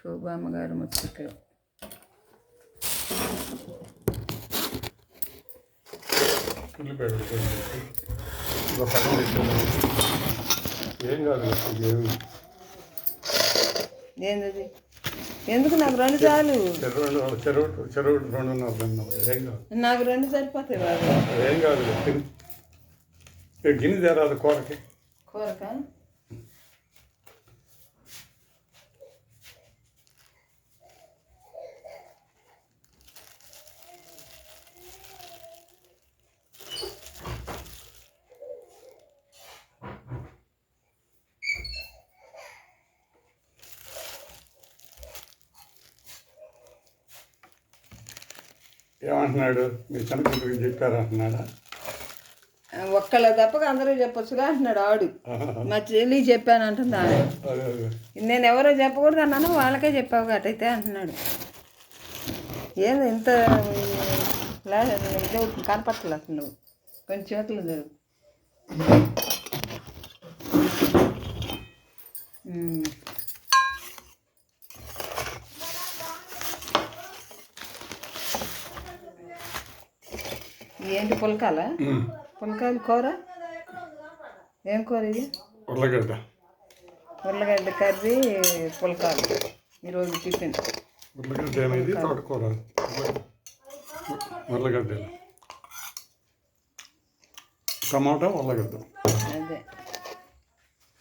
To బామ్మగారు ముచ్చట్లు ఉల్లిపాయలు కొంచెం వేసి, ఇంకో సగం వేసుకుందాం. ఏం కాదు ఇది ఏమి ఏంది ఎందుకు నాకు రెండు చాలు? నాకు రెండు సరిపోతాయి బాబు. ఏం కాదు గిన్నె తేరాదు కూరకి. కూరక? ఏమంటున్నాడు? మీ గురించి చెప్పారంటున్నాడా ఒక్కళ్ళ తప్పక అందరూ చెప్పొచ్చుగా అంటున్నాడు ఆడు. మా చెల్లి చెప్పాను అంటుంది అదే నేను ఎవరో చెప్పకూడదు అన్నాను వాళ్ళకే చెప్పావు గట్టయితే అంటున్నాడు. ఏంది ఇంత ఇదో కనపట్టలేదు అసలు నువ్వు. కొంచెం చేతులు జరుగు. ఏంటి పుల్కాల. పుల్కాయలు కూర? ఏం కూర ఇది? ఉర్లగడ్డ. ఉర్లగడ్డ కర్రీ పుల్కాలు. ఈరోజు టిఫిన్. ఉర్లగడ్డ అనేది తోటకూర. ఉర్లగడ్డ. టమాటా ఉర్లగడ్డ. అదే.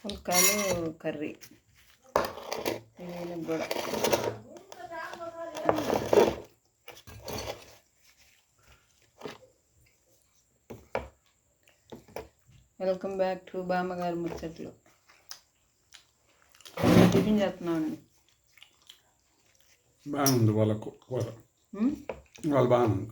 పుల్కాలు కర్రీ. కూడా. వెల్కమ్ బ్యాక్ టు బామ్మగారు ముచ్చట్లు. టిఫిన్ చేస్తున్నాను బాగుంది వాళ్ళ కూ- కూర వాళ్ళు బాగుంది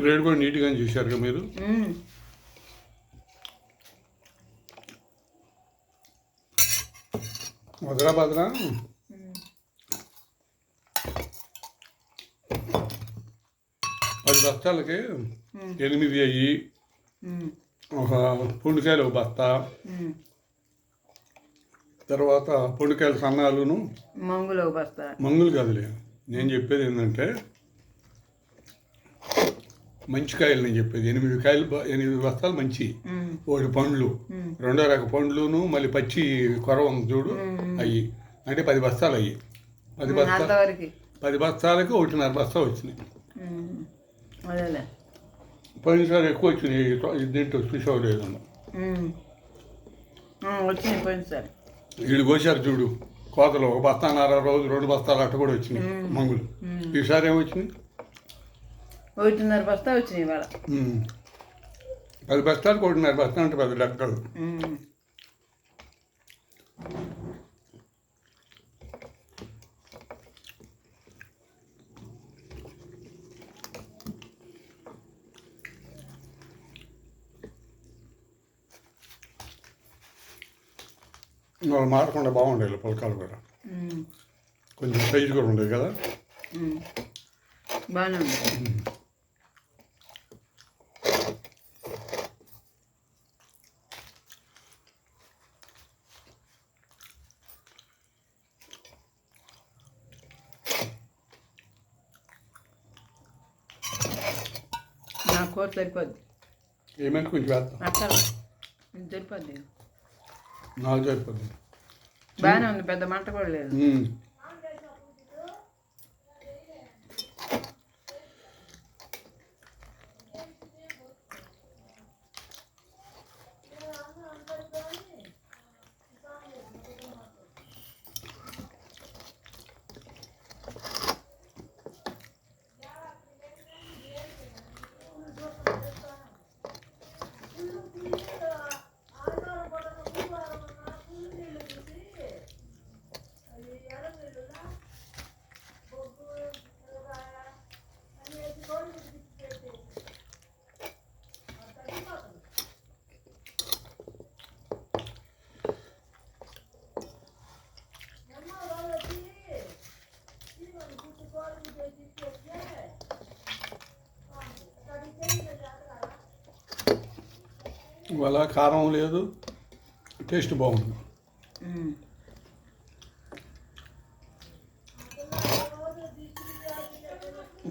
గ్రేడ్ కూడా నీట్గా చూశారు కదా మీరు? మ్మ్. హైదరాబాద్లో పది బస్తాలకి ఎనిమిది అయ్యి. ఒక పుండికాయలు ఒక బస్తా. తర్వాత పుండికాయల సన్నాలును మంగులో బస్తా. మంగులు కాదులే. నేను చెప్పేది ఏంటంటే మంచి కాయలు నేను చెప్పేది. ఎనిమిది కాయలు ఎనిమిది బస్తాలు మంచి. ఒకటి పండ్లు. రెండో రక పండ్లును మళ్ళీ పచ్చి కొర ఉంది చూడు. అయ్యి. అంటే పది బస్తాలు అయ్యి. పది బస్తా అంతవరకు. పది బస్తాలకి ఒకటిన్నర బస్తా వచ్చినాయి. పోయినసారి ఎక్కువ వచ్చినాయి. దీంట్లో చూసావు లేదు వచ్చినాయి వీళ్ళు కోసారు చూడు. కోతలు ఒక బస్తాన్నర రోజు రెండు బస్తాలు అట్ట కూడా వచ్చినాయి మంగులు. ఈసారి ఏమొచ్చినాయి? ఒకటిన్నర బస్తా వచ్చినాయి ఇవాళ. పది బస్తాలకు ఒకటిన్నర బస్తా అంటే పది లెక్కలు. వాళ్ళు మారకుండా బాగుండేవి పులకాలు కూడా. కొంచెం సైజు కూడా ఉండేది కదా. బాగానే ఉంది కూర సరిపోద్ది. ఏమైనా కొంచెం వేస్తాం ఇది సరిపోద్ది. నాకు సరిపోతుంది బాగానే ఉంది పెద్ద మంట కూడా లేదు. ఇవాళ కారం లేదు. టేస్ట్ బాగుంది.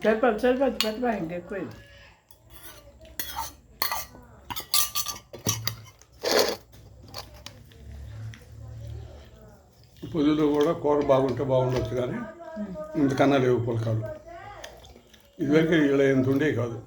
సరిపోదు సరిపోదు పెట్టబా ఇంకెక్కువ. పొద్దులో కూడా కూర బాగుంటే బాగుండొచ్చు కానీ ఇంతకన్నా లేవు పులకాలు. ఇదివరకు ఇలా ఎంత ఉండే కాదు.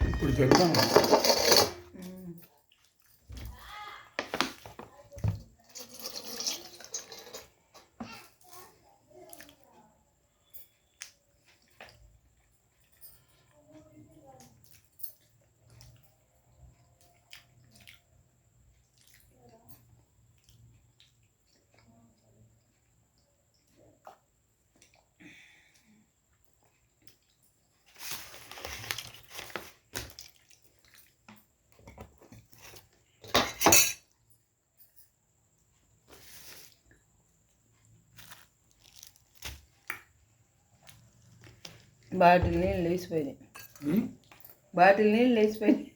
ఇప్పుడు చెప్తాను బాటిల్ నీళ్ళు లేచిపోయినాయి? బాటిల్ నీళ్ళు లేచిపోయినాయి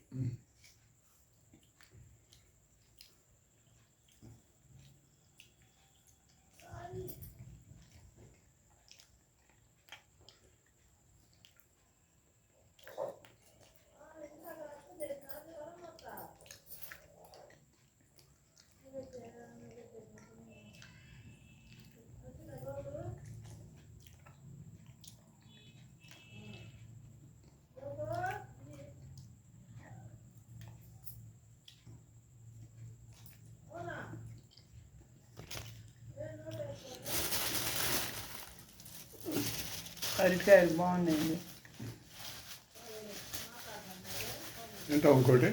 అరటికాయలు బాగున్నాయండి ఏంటో ఇంకోటి?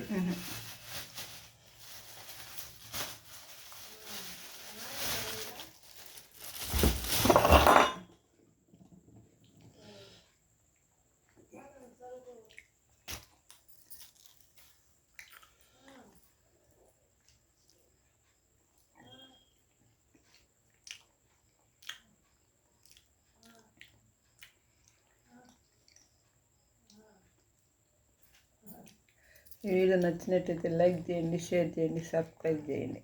వీడియో నచ్చినట్టయితే లైక్ చేయండి షేర్ చేయండి సబ్స్క్రైబ్ చేయండి.